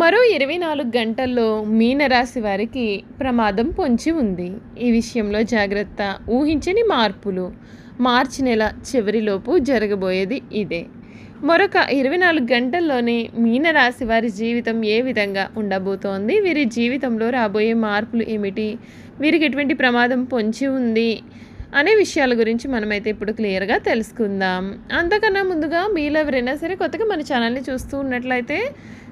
మరో ఇరవై నాలుగు గంటల్లో మీనరాశి వారికి ప్రమాదం పొంచి ఉంది. ఈ విషయంలో జాగ్రత్త ఊహించని మార్పులు. మార్చి నెల చివరిలోపు జరగబోయేది ఇదే. మరొక ఇరవై నాలుగు గంటల్లోనే మీనరాశి వారి జీవితం ఏ విధంగా ఉండబోతోంది? వీరి జీవితంలో రాబోయే మార్పులు ఏమిటి? వీరికి ఎటువంటి ప్రమాదం పొంచి ఉంది? అనే విషయాల గురించి మనమైతే ఇప్పుడు క్లియర్గా తెలుసుకుందాం. అంతకన్నా ముందుగా మీలో ఎవరైనా సరే కొత్తగా మన ఛానల్ని చూస్తూ ఉన్నట్లయితే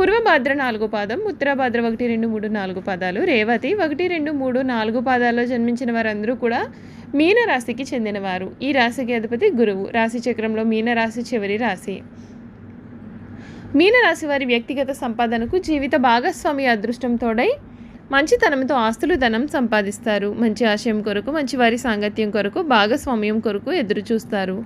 పూర్వభాద్ర నాలుగు పాదం ఉత్తరాభాద్ర ఒకటి రెండు మూడు నాలుగు పాదాలు రేవతి ఒకటి రెండు మూడు నాలుగు పాదాల్లో జన్మించిన వారందరూ కూడా మీన రాశికి చెందినవారు. ఈ రాశికి అధిపతి గురువు. రాశి చక్రంలో మీన రాశి చివరి రాశి. మీనరాశి వారి వ్యక్తిగత సంపాదనకు జీవిత భాగస్వామి అదృష్టంతోడై మంచితనంతో ఆస్తులు ధనం సంపాదిస్తారు. మంచి ఆశయం కొరకు మంచి వారి సాంగత్యం కొరకు భాగస్వామ్యం కొరకు ఎదురు చూస్తారు.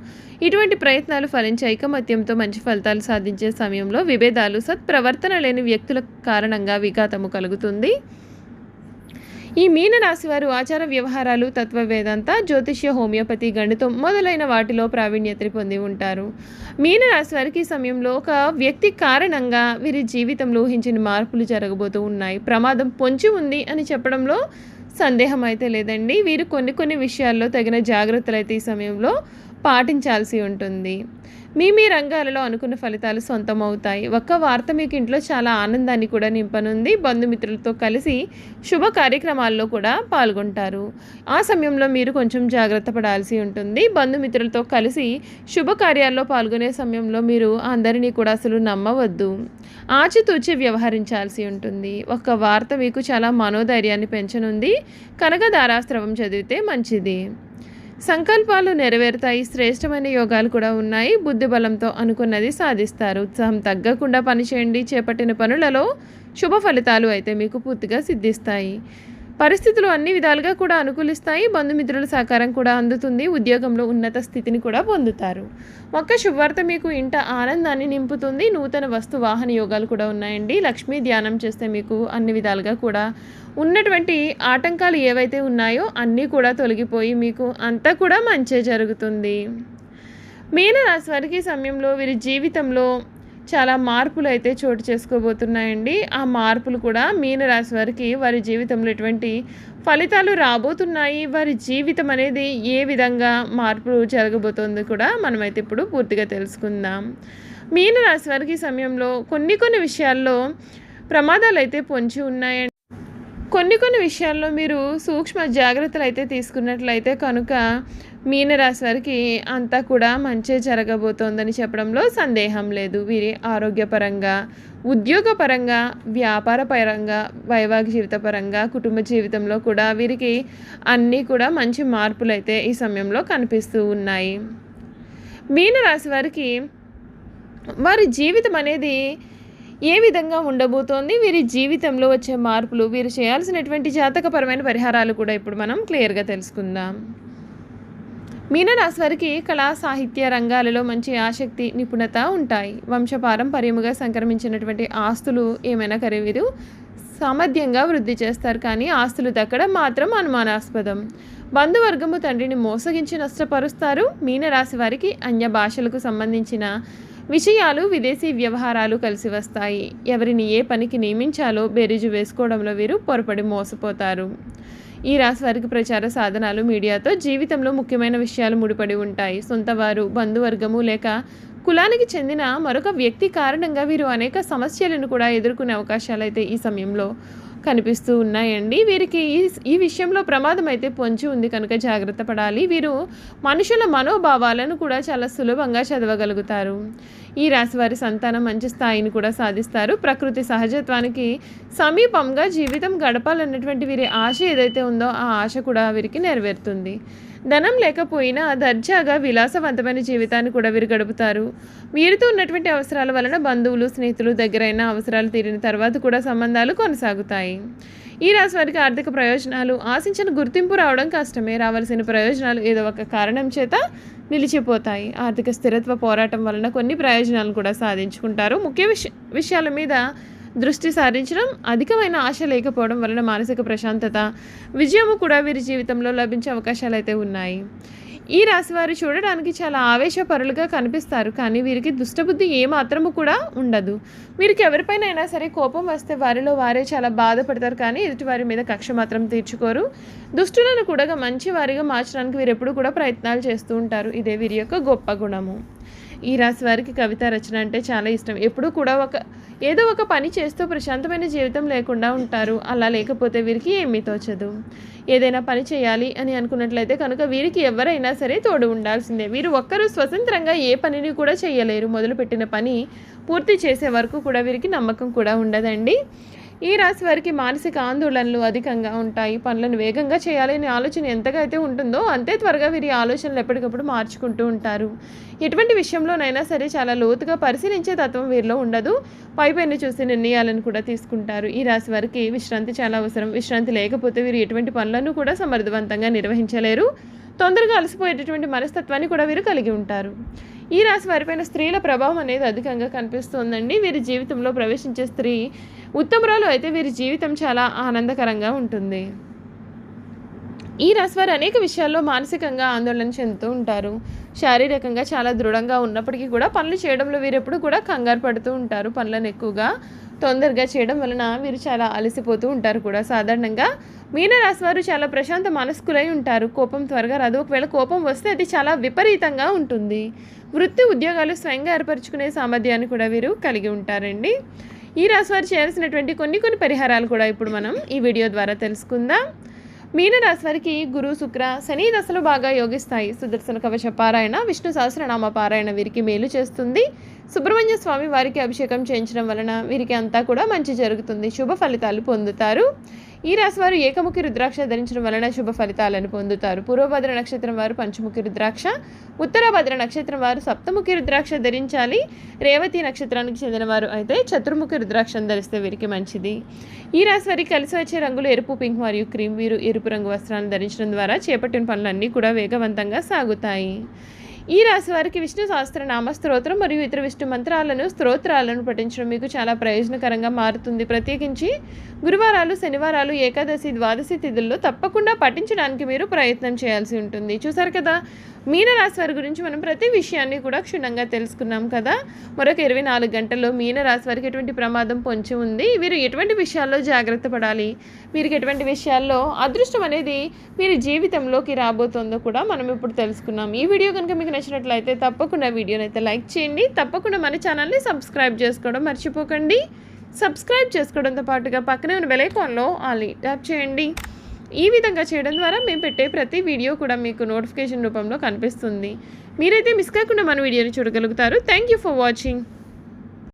ఇటువంటి ప్రయత్నాలు ఫలించే ఐకమత్యంతో మంచి ఫలితాలు సాధించే సమయంలో విభేదాలు సత్ప్రవర్తన లేని వ్యక్తుల కారణంగా విఘాతము కలుగుతుంది. ఈ మీనరాశి వారు ఆచార వ్యవహారాలు తత్వవేదాంత జ్యోతిష్య హోమియోపతి గణితం మొదలైన వాటిలో ప్రావీణ్యతని పొంది ఉంటారు. మీనరాశి వారికి ఈ సమయంలో ఒక వ్యక్తి కారణంగా వీరి జీవితంలో ఊహించిన మార్పులు జరగబోతూ ఉన్నాయి. ప్రమాదం పొంచి ఉంది అని చెప్పడంలో సందేహం అయితే లేదండి. వీరు కొన్ని కొన్ని విషయాల్లో తగిన జాగ్రత్తలు అయితే ఈ సమయంలో పాటించాల్సి ఉంటుంది. మీ మీ రంగాలలో అనుకున్న ఫలితాలు సొంతమవుతాయి. ఒక్క వార్త మీకు ఇంట్లో చాలా ఆనందాన్ని కూడా నింపనుంది. బంధుమిత్రులతో కలిసి శుభ కార్యక్రమాల్లో కూడా పాల్గొంటారు. ఆ సమయంలో మీరు కొంచెం జాగ్రత్త పడాల్సి ఉంటుంది. బంధుమిత్రులతో కలిసి శుభకార్యాల్లో పాల్గొనే సమయంలో మీరు అందరినీ కూడా అసలు నమ్మవద్దు. ఆచితూచి వ్యవహరించాల్సి ఉంటుంది. ఒక్క వార్త మీకు చాలా మనోధైర్యాన్ని పెంచనుంది. కనుక ధారాస్రవం చదివితే మంచిది. సంకల్పాలు నెరవేరుతాయి శ్రేష్టమైన యోగాలు కూడా ఉన్నాయి. బుద్ధి బలంతో అనుకున్నది సాధిస్తారు. ఉత్సాహం తగ్గకుండా పనిచేయండి. చేపట్టిన పనులలో శుభ ఫలితాలు అయితే మీకు పూర్తిగా సిద్ధిస్తాయి. పరిస్థితులు అన్ని విధాలుగా కూడా అనుకూలిస్తాయి. బంధుమిత్రుల సహకారం కూడా అందుతుంది. ఉద్యోగంలో ఉన్నత స్థితిని కూడా పొందుతారు. ఒక్క శుభవార్త మీకు ఇంట ఆనందాన్ని నింపుతుంది. నూతన వస్తు వాహన యోగాలు కూడా ఉన్నాయండి. లక్ష్మీ ధ్యానం చేస్తే మీకు అన్ని విధాలుగా కూడా ఉన్నటువంటి ఆటంకాలు ఏవైతే ఉన్నాయో అన్నీ కూడా తొలగిపోయి మీకు అంతా కూడా మంచే జరుగుతుంది. మీనరాశి వారికి సమయంలో వీరి జీవితంలో చాలా మార్పులు అయితే చోటు చేసుకోబోతున్నాయండి. ఆ మార్పులు కూడా మీనరాశి వారికి వారి జీవితంలో ఎటువంటి ఫలితాలు రాబోతున్నాయి వారి జీవితం అనేది ఏ విధంగా మార్పు జరగబోతోంది కూడా మనమైతే ఇప్పుడు పూర్తిగా తెలుసుకుందాం. మీనరాశి వారికి సమయంలో కొన్ని కొన్ని విషయాల్లో ప్రమాదాలు అయితే పొంచి ఉన్నాయండి. కొన్ని కొన్ని విషయాల్లో మీరు సూక్ష్మ జాగ్రత్తలు అయితే తీసుకున్నట్లయితే కనుక మీనరాశి వారికి అంతా కూడా మంచి జరగబోతోందని చెప్పడంలో సందేహం లేదు. వీరి ఆరోగ్యపరంగా ఉద్యోగపరంగా వ్యాపార పరంగా వైవాహిక జీవిత పరంగా కుటుంబ జీవితంలో కూడా వీరికి అన్నీ కూడా మంచి మార్పులు అయితే ఈ సమయంలో కనిపిస్తూ ఉన్నాయి. మీనరాశి వారికి వారి జీవితం అనేది ఏ విధంగా ఉండబోతోంది? వీరి జీవితంలో వచ్చే మార్పులు వీరు చేయాల్సినటువంటి జాతకపరమైన పరిహారాలు కూడా ఇప్పుడు మనం క్లియర్గా తెలుసుకుందాం. మీనరాశి వారికి కళా సాహిత్య రంగాలలో మంచి ఆసక్తి నిపుణత ఉంటాయి. వంశపారంపర్యముగా సంక్రమించినటువంటి ఆస్తులు ఏమైనా కరే వీరు సామర్థ్యంగా వృద్ధి చేస్తారు. కానీ ఆస్తులు దక్కడం మాత్రం అనుమానాస్పదం. బంధువర్గము తండ్రిని మోసగించి నష్టపరుస్తారు. మీనరాశి వారికి అన్య భాషలకు సంబంధించిన విషయాలు విదేశీ వ్యవహారాలు కలిసి వస్తాయి. ఎవరిని ఏ పనికి నియమించాలో బేరీజు వేసుకోవడంలో వీరు పొరపడి మోసపోతారు. ఈ రాశి వారికి ప్రచార సాధనాలు మీడియాతో జీవితంలో ముఖ్యమైన విషయాలు ముడిపడి ఉంటాయి. సొంత వారు బంధువర్గము లేక కులానికి చెందిన మరొక వ్యక్తి కారణంగా వీరు అనేక సమస్యలను కూడా ఎదుర్కొనే అవకాశాలు అయితే ఈ సమయంలో కనిపిస్తూ ఉన్నాయండి. వీరికి ఈ ఈ విషయంలో ప్రమాదం అయితే పొంచి ఉంది కనుక జాగ్రత్త పడాలి. వీరు మనుషుల మనోభావాలను కూడా చాలా సులభంగా చదవగలుగుతారు. ఈ రాశివారి సంతానం మంచి స్థాయిని కూడా సాధిస్తారు. ప్రకృతి సహజత్వానికి సమీపంగా జీవితం గడపాలన్నటువంటి వీరి ఆశ ఏదైతే ఉందో ఆ ఆశ కూడా వీరికి నెరవేరుతుంది. ధనం లేకపోయినా దర్జాగా విలాసవంతమైన జీవితాన్ని కూడా వీరు గడుపుతారు వీరితో ఉన్నటువంటి అవసరాల వలన బంధువులు స్నేహితులు దగ్గరైన అవసరాలు తీరిన తర్వాత కూడా సంబంధాలు కొనసాగుతాయి. ఈ రాశి వారికి ఆర్థిక ప్రయోజనాలు ఆశించిన గుర్తింపు రావడం కష్టమే. రావాల్సిన ప్రయోజనాలు ఏదో ఒక కారణం చేత నిలిచిపోతాయి. ఆర్థిక స్థిరత్వ పోరాటం వలన కొన్ని ప్రయోజనాలు కూడా సాధించుకుంటారు. ముఖ్య విష విషయాల మీద దృష్టి సారించడం అధికమైన ఆశ లేకపోవడం వలన మానసిక ప్రశాంతత విజయము కూడా వీరి జీవితంలో లభించే అవకాశాలు అయితే ఉన్నాయి. ఈ రాశి వారు చూడడానికి చాలా ఆవేశపరులుగా కనిపిస్తారు కానీ వీరికి దుష్టబుద్ధి ఏమాత్రము కూడా ఉండదు. వీరికి ఎవరిపైన అయినా సరే కోపం వస్తే వారిలో వారే చాలా బాధపడతారు కానీ ఎదుటి వారి మీద కక్ష మాత్రం తీర్చుకోరు. దుష్టులను కూడా మంచి వారిగా మార్చడానికి వీరు ఎప్పుడు కూడా ప్రయత్నాలు చేస్తూ ఉంటారు. ఇదే వీరి యొక్క గొప్ప గుణము. ఈ రాశి వారికి కవిత రచన అంటే చాలా ఇష్టం. ఎప్పుడూ కూడా ఒక ఏదో ఒక పని చేస్తూ ప్రశాంతమైన జీవితం లేకుండా ఉంటారు. అలా లేకపోతే వీరికి ఏమీ తోచదు. ఏదైనా పని చేయాలి అని అనుకున్నట్లయితే కనుక వీరికి ఎవరైనా సరే తోడు ఉండాల్సిందే. వీరు ఒక్కరూ స్వతంత్రంగా ఏ పనిని కూడా చేయలేరు. మొదలుపెట్టిన పని పూర్తి చేసే వరకు కూడా వీరికి నమ్మకం కూడా ఉండదండి. ఈ రాశి వారికి మానసిక ఆందోళనలు అధికంగా ఉంటాయి. పనులను వేగంగా చేయాలనే ఆలోచన ఎంతగా అయితే ఉంటుందో అంతే త్వరగా వీరి ఆలోచనలు ఎప్పటికప్పుడు మార్చుకుంటూ ఉంటారు. ఎటువంటి విషయంలోనైనా సరే చాలా లోతుగా పరిశీలించే తత్వం వీరిలో ఉండదు. పైపైన చూసి నిర్ణయాలను కూడా తీసుకుంటారు. ఈ రాశి వారికి విశ్రాంతి చాలా అవసరం. విశ్రాంతి లేకపోతే వీరు ఎటువంటి పనులను కూడా సమర్థవంతంగా నిర్వహించలేరు. తొందరగా అలసిపోయేటటువంటి మనస్తత్వాన్ని కూడా వీరు కలిగి ఉంటారు. ఈ రాశి వారిపైన స్త్రీల ప్రభావం అనేది అధికంగా కనిపిస్తోందండి. వీరి జీవితంలో ప్రవేశించే స్త్రీ ఉత్తమరాలు అయితే వీరి జీవితం చాలా ఆనందకరంగా ఉంటుంది. ఈ రాశి వారు అనేక విషయాల్లో మానసికంగా ఆందోళన చెందుతూ ఉంటారు. శారీరకంగా చాలా దృఢంగా ఉన్నప్పటికీ కూడా పనులు చేయడంలో వీరెప్పుడు కూడా కంగారు పడుతూ ఉంటారు. పనులను ఎక్కువగా తొందరగా చేయడం వలన వీరు చాలా అలసిపోతూ ఉంటారు కూడా. సాధారణంగా మీనరాశి వారు చాలా ప్రశాంత మనస్కులై ఉంటారు. కోపం త్వరగా రాదు. ఒకవేళ కోపం వస్తే అది చాలా విపరీతంగా ఉంటుంది. వృత్తి ఉద్యోగాలు స్వయంగా ఏర్పరచుకునే సామర్థ్యాన్ని కూడా వీరు కలిగి ఉంటారండి. ఈ రాశి వారు చేయాల్సినటువంటి కొన్ని కొన్ని పరిహారాలు కూడా ఇప్పుడు మనం ఈ వీడియో ద్వారా తెలుసుకుందాం. మీనరాశి వారికి గురు శుక్ర శని దశలు బాగా యోగిస్తాయి. సుదర్శన కవచ పారాయణ విష్ణు సహస్రనామ పారాయణ వీరికి మేలు చేస్తుంది. సుబ్రహ్మణ్య స్వామి వారికి అభిషేకం చేయించడం వలన వీరికి అంతా కూడా మంచి జరుగుతుంది. శుభ ఫలితాలు పొందుతారు. ఈ రాశి వారు ఏకముఖి రుద్రాక్ష ధరించడం వలన శుభ ఫలితాలను పొందుతారు. పూర్వభద్ర నక్షత్రం వారు పంచముఖి రుద్రాక్ష ఉత్తరభద్ర నక్షత్రం వారు సప్తముఖి రుద్రాక్ష ధరించాలి. రేవతి నక్షత్రానికి చెందిన వారు అయితే చతుర్ముఖి రుద్రాక్షను ధరిస్తే వీరికి మంచిది. ఈ రాశి వారికి కలిసి వచ్చే రంగులు ఎరుపు పింక్ మరియు క్రీమ్. వీరు ఎరుపు రంగు వస్త్రాలను ధరించడం ద్వారా చేపట్టిన పనులన్నీ కూడా వేగవంతంగా సాగుతాయి. ఈ రాశి వారికి విష్ణు సహస్రనామ స్తోత్రం మరియు ఇతర విష్ణు మంత్రాలను స్తోత్రాలను పఠించడం మీకు చాలా ప్రయోజనకరంగా మారుతుంది. ప్రత్యేకించి గురువారాలు శనివారాలు ఏకాదశి ద్వాదశి తిథుల్లో తప్పకుండా పఠించడానికి మీరు ప్రయత్నం చేయాల్సి ఉంటుంది. చూసారు కదా మీనరాశి వారి గురించి మనం ప్రతి విషయాన్ని కూడా క్షుణ్ణంగా తెలుసుకున్నాం కదా. మరొక ఇరవై నాలుగు గంటల్లో మీనరాశి వారికి ఎటువంటి ప్రమాదం పొంచి ఉంది? వీరు ఎటువంటి విషయాల్లో జాగ్రత్త పడాలి? వీరికి ఎటువంటి విషయాల్లో అదృష్టం అనేది వీరి జీవితంలోకి రాబోతుందో కూడా మనం ఇప్పుడు తెలుసుకున్నాం. ఈ వీడియో కనుక మీకు నచ్చినట్లయితే తప్పకుండా వీడియోని అయితే లైక్ చేయండి. తప్పకుండా మన ఛానల్ని సబ్స్క్రైబ్ చేసుకోవడం మర్చిపోకండి. సబ్స్క్రైబ్ చేసుకోవడంతో పాటుగా పక్కనే ఉన్న బెలైకాన్లో ఆల్ ట్యాప్ చేయండి. ఈ విధంగా చేయడం ద్వారా మేము పెట్టే ప్రతి వీడియో కూడా మీకు నోటిఫికేషన్ రూపంలో కనిపిస్తుంది. మీరైతే మిస్ కాకుండా మన వీడియోని చూడగలుగుతారు. Thank you for watching